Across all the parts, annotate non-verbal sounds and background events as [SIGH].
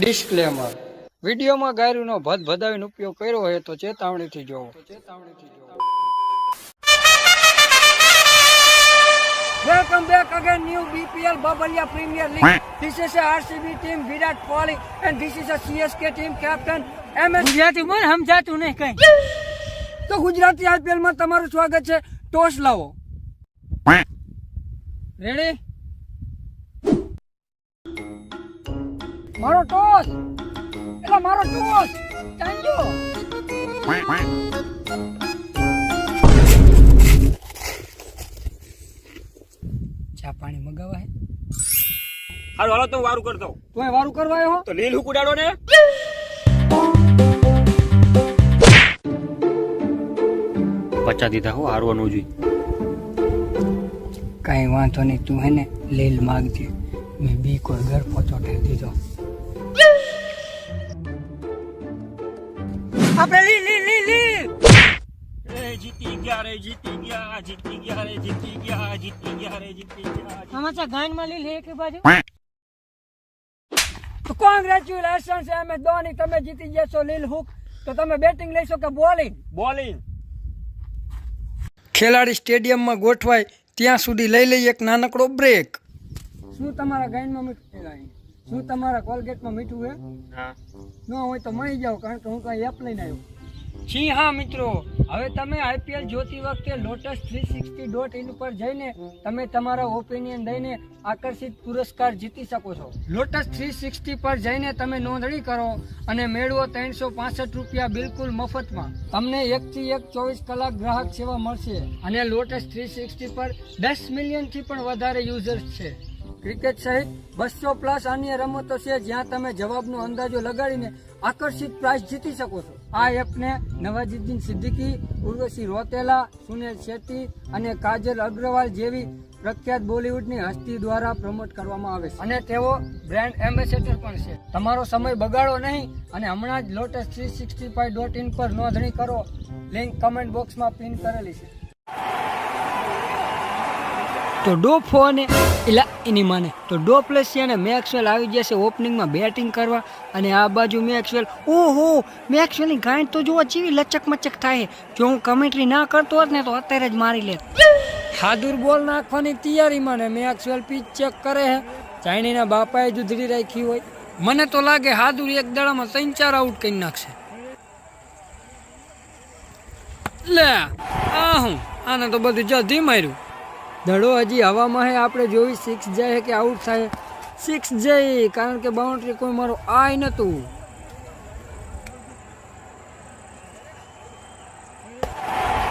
Disclaimer વિડીયોમાં ગાયરુનો ભદ ભદાવીનો ઉપયોગ કર્યો હોય તો ચેતવણીથી જોવો ચેતવણીથી જોવો Welcome back again, new BPL Babalia Premier League. This is a RCB team, Virat Kohli, and this is a CSK team captain MS. Gujarati બોલ સમજાતું નહીં કઈ તો ગુજરાતી આઈપીએલમાં તમારું સ્વાગત છે ટોસ લાવો રેડી મારો ટોસ. એટલે મારો ટોસ. ચાંજો ચા પાણી મગાવા હે હાલો હાલો તો વારું કરતો. તું વારું કરવા આવ્યો તો લીલ હું ઉડાડો ને? પચા દીધા હો હારવાનું જોઈ કઈ વાંધો નહીં તું હે ને લીલ માગજે. મેં બી કોઈ ઘર પહોંચોટે દીધો. આપણે લી લી લી લી. રે જીતી ગયા રે જીતી ગયા જીતી ગયા રે જીતી ગયા જીતી ગયા રે જીતી ગયા આમાં તો ગાનમાં લી લે કે બાજુ. કોંગ્રેચ્યુલેશન છે એમ ધોની તમે જીતી ગયા છો લીલ હુક તો તમે બેટિંગ લેશો કે બોલિંગ બોલિંગ ખેલાડી સ્ટેડિયમમાં ગોઠવાય ત્યાં સુધી લઈ લઈએ એક નાનકડો બ્રેક શું તમારા ગાયનમાં છે શું તમારા કોલગેટમાં મીઠું છે હા. ન હોય તો મળી જાવ કારણ કે હું કઈ એપ લઈને આવ્યો. જી હા મિત્રો. હવે તમે આઈપીએલ જોતી વખતે lotus three sixty dot in ઉપર જઈને તમે તમારા ઓપિનિયન દઈને આકર્ષિત પુરસ્કાર જીતી શકો છો. લોટસ થ્રી સિક્સટી પર જઈને તમે નોંધણી કરો અને મેળવો ત્રણસો પાસઠ રૂપિયા બિલકુલ મફતમાં. તમને એકથી એક ચોવીસ કલાક ગ્રાહક સેવા મળશે અને લોટસ થ્રી સિક્સટી પર દસ મિલિયનથી પણ વધારે યુઝર્સ છે. ક્રિકેટ સહિત બસો પ્લસ અન્ય રમતો છે જ્યાં તમે જવાબનો અંદાજો લગાડીને આકર્ષિત પ્રાઇઝ જીતી શકો છો. આ એપને નવાજુદ્દીન સિદ્દીકી, ઉર્વશી રોતેલા, સુનિલ શેટ્ટી અને કાજલ અગ્રવાલ જેવી પ્રખ્યાત બોલિવૂડની હસ્તી દ્વારા પ્રમોટ કરવામાં આવે છે. અને તેઓ બ્રાન્ડ એમ્બેસેડર પણ છે. તમારો સમય બગાડો નહીં અને હમણાં જ lotus three sixty five dot in પર નોંધણી કરો. લિંક કમેન્ટ બોક્સમાં પિન કરેલી છે. તો ડોપ ફોને. એટલે એની માને. તો ડો પ્લસ અને મેક્સવેલ આવી જશે ઓપનિંગમાં બેટિંગ કરવા. અને આ બાજુ મેક્સવેલ, ઓહો, મેક્સવેલની ગાંઠ તો જોવા જેવી લચક મચક થાય. જો હું કમેન્ટ્રી ના કરતો હોત ને તો અત્યારે જ મારી લે હાદુર બોલ નાખવાની તૈયારીમાં ને મેક્સવેલ પીચ ચેક કરે હે. ચાઇનીના બાપાએ જુદડી રાખી હોય. મને તો લાગે હાદુર એક દાડામાં ત્રણ ચાર આઉટ કરી નાખશે. લે, આ હું? આને તો બધું જધી માર્યું. દડો હજી હવામાં હે, આપણે જોઈ સિક્સ જાય કે આઉટ થાય. સિક્સ જઈ કારણ કે બાઉન્ડ્રી કોઈ મારો આય નહોતું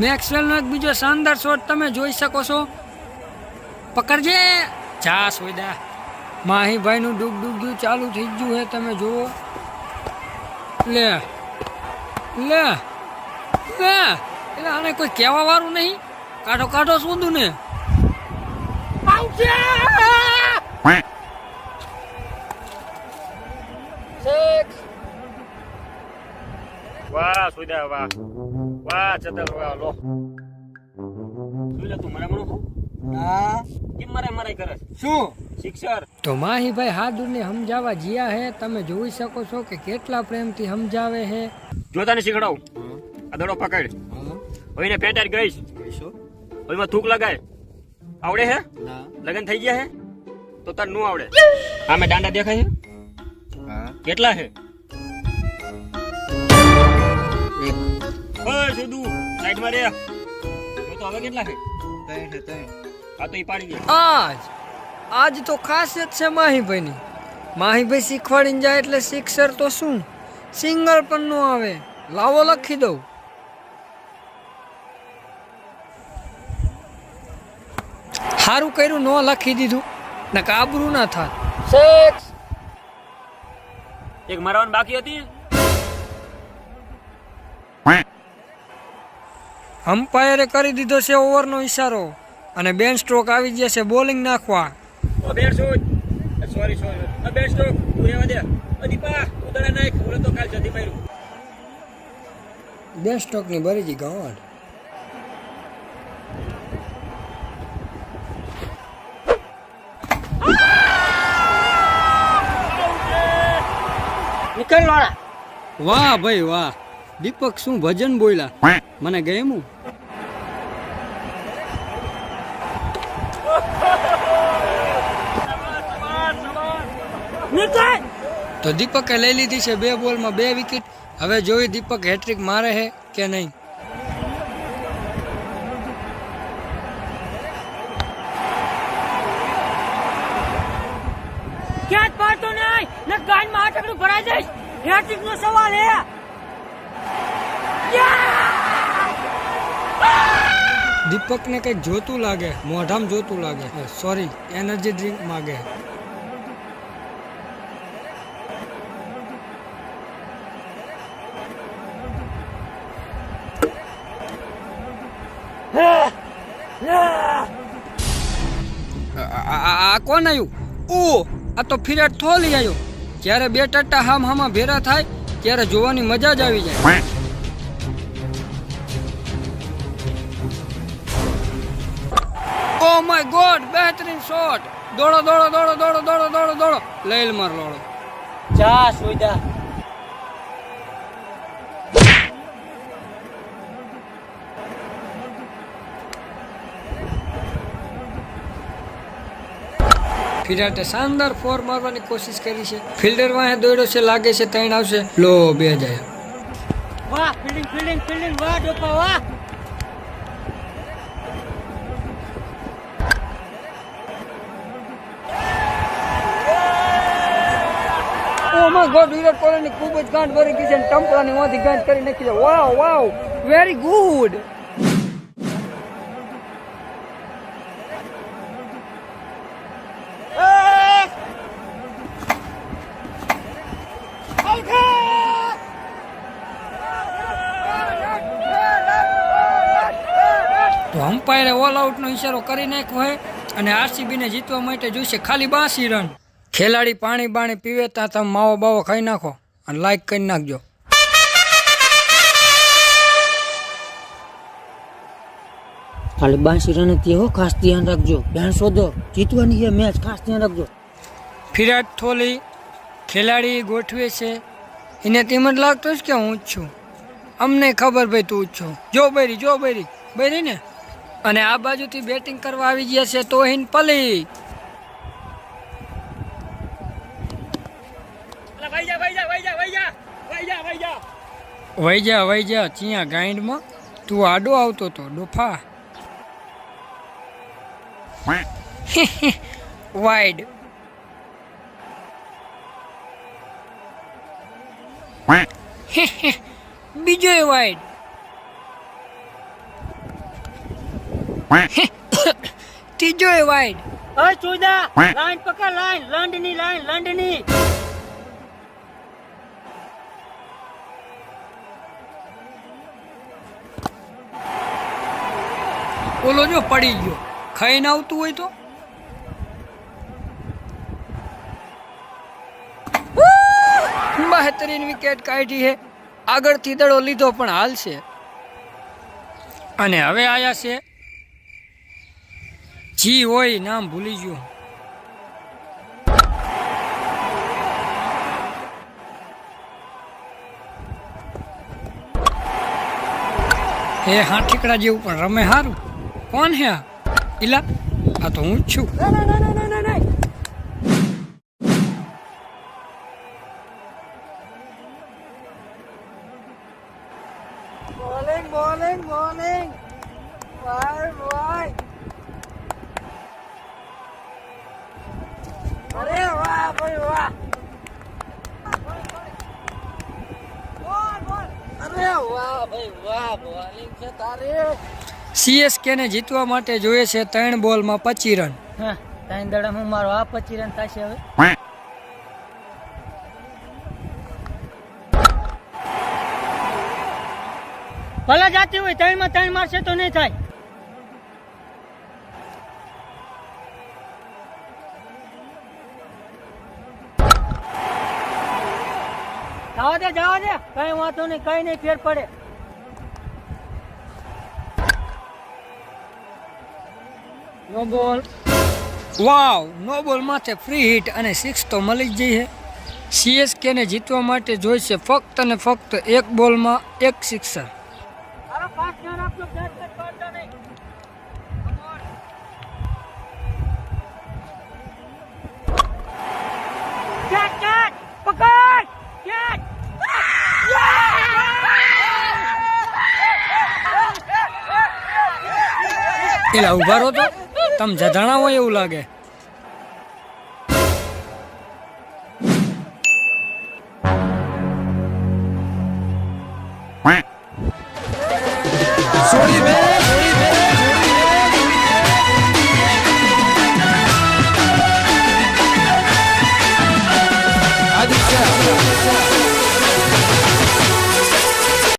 મેક્સવેલનો એક બીજો શાનદાર શોટ તમે જોઈ શકો છો. પકડજે. જા સોયદા માહીભાઈનું ડૂબ ડૂબ ગયું, ચાલુ થઈ ગયું હે, તમે જુઓ. લે. લે. લે. એટલે આને કોઈ કહેવા વાળું નહીં. કાઢો કાઢો શું ને. વાહ સુધા વાહ. વાહ ચતર વાહ લો. સુલે તું મરા મરો કેમ મરાય મરાય કરે શું? સિક્સર તો માહીભાઈ હાદુરને સમજાવવા જીયા હે. તમે જોઈ શકો છો કે કેટલા પ્રેમથી સમજાવે હે. જોતાને શીખડાવું. આ દડો પકડ. હવે એને પેટાર ગઈશ. હવે એમાં થૂક લગાય. આવડે હે? લગન થઈ ગયા હે? તો તારનું આવડે. આમે દાંડા દેખાય હે. કેટલા છે ઓય સુદુ સાઈડમાં રે તો હવે કેટલા છે આ તો ઈ પાડી દે આજ. આજ તો ખાસિયત છે માહીભાઈની. માહીભાઈ શીખવાડીને જાય એટલે શિક્ષર તો શું? સિંગલ પણ નો આવે. લાવો લખી દઉં. સારું કર્યું ન લખી દીધું. ને કાબરું ના થાય સિક્સ એક મારવાની બાકી હતી? અમ્પાયરે કરી દીધો છે ઓવરનો ઈશારો. અને બેન સ્ટ્રોક આવી ગયા છે બોલિંગ નાખવા. સોરી સોરી આ બેન સ્ટોક તું રેવા દે. દીપા ઉતરે નાખ. ઓલે તો કાલ જતી માર્યું. બેન સ્ટ્રોકની ગઈ ગાંડ નીકળ લોડા વાહ ભાઈ વાહ. દીપક શું ભજન બોલ્યા? મને નીકળ. તો દીપકે લઈ લીધી છે બે બોલમાં બે વિકેટ. હવે જોઈ દીપક હેટ્રિક મારે છે કે નહીં ક્યાં જ પાડતો નહીં ને ગાનમાં આટકડું ભરાઈ જઈશ હેટ્રિક નો સવાલ હે દીપકને કંઈક જોતું લાગે મોઢામાં જોતું લાગે સોરી એનર્જી ડ્રિંક માગે આ- આ આ કોણ આવ્યું ઓ આ તો ફિરાટ થોલી આવ્યો જ્યારે બે ટટ્ટા હામ હામાં ભેરા થાય ત્યારે જોવાની મજા જ આવી જાય. ઓ માય ગોડ બહેતરીન શોટ દોડો દોડો દોડો દોડો દોડો દોડો દોડો લઈ માર લોડો જા સુઈદા ફિરાટે શાનદાર ફોર મારવાની કોશિશ કરી છે. ફિલ્ડર વાહે દોડ્યો છે લાગે છે ત્રણ આવશે. લો બે જાય. વાહ ફિલ્ડિંગ ફિલ્ડિંગ ફિલ્ડિંગ વાહ ડોપા વાહ. ઓ ગોડ વિરાટ કોહલીની ખૂબ જ ગાંઠ ભરી ગઈ છે અને ટંપલાની માંથી ગાંઠ કરી નાખી છે. વાવ વાવ વેરી ગુડ તો અમ્પાયરે ઓલ આઉટનો ઇશારો કરી નાખ્યો હોય અને આરસીબીને જીતવા માટે જોઈશે ખાલી બાસી રન ખેલાડી પાણી બાણી પીવે ત્યાં તમે માવો બાવો ખાઈ નાખો અને લાઈક કરી નાખજો. ખાલી બાંસી રન હતી હો ખાસ ધ્યાન રાખજો. ધ્યાન શોધો જીતવાની છે મેચ ખાસ ધ્યાન રાખજો. વિરાટ કોહલી ખેલાડી ગોઠવે છે. એને તેમ જ લાગતો છે કે હું જ છું. અમને ખબર ભાઈ તું જ છો. જો બૈરી જો બૈરી. બૈરી ને? અને આ બાજુથી બેટિંગ કરવા આવી ગયા છે તોહિન પલી. વૈજા વૈજા ચિયા ગાઈન્ડમાં તું આડો આવતો તો ડોફા. વાઈડ બીજો વાઈડ [COUGHS] ત્રીજો વાઈડ અરે ચોદા લાઈન પકડ લાઈન. લંડની લાઈન લંડની. ઓલો જો પડી ગયો. ખાઈને આવતું હોય તો? બહેતરીન વિકેટ કાઢી છે આગળથી દડો લીધો પણ હાલ છે. અને હવે આયા છે જી હોય નામ ભૂલી ગયો હે હા ઠીકડા જેવું પણ રમે હારું કોણ હે આ ઇલા આ તો હું જ છું બોલિંગ બોલિંગ બોલિંગ વાય વાય અરે વાહ ભાઈ વાહ અરે સીએસકે ને જીતવા માટે જોઈએ છે ત્રણ બોલમાં પચી રન. હા, ત્રણ દડા હું મારો આ પચી રન થશે હવે. ભલે જાતી હોય ત્રણમાં ત્રણ મારશે તો નહીં થાય. જવા દે જવા દે કઈ વાંધો નહીં, કઈ નહીં, ફેર પડે. નો બોલ. વાવ, નો બોલ માથે ફ્રી હિટ અને સિક્સ તો મળી જ જઈ છે સીએસકેને જીતવા માટે જોઈશે ફક્ત અને ફક્ત એક બોલમાં એક સિક્સર એલા ઊભા રહો તો. તમે જધાણા હોય એવું લાગે.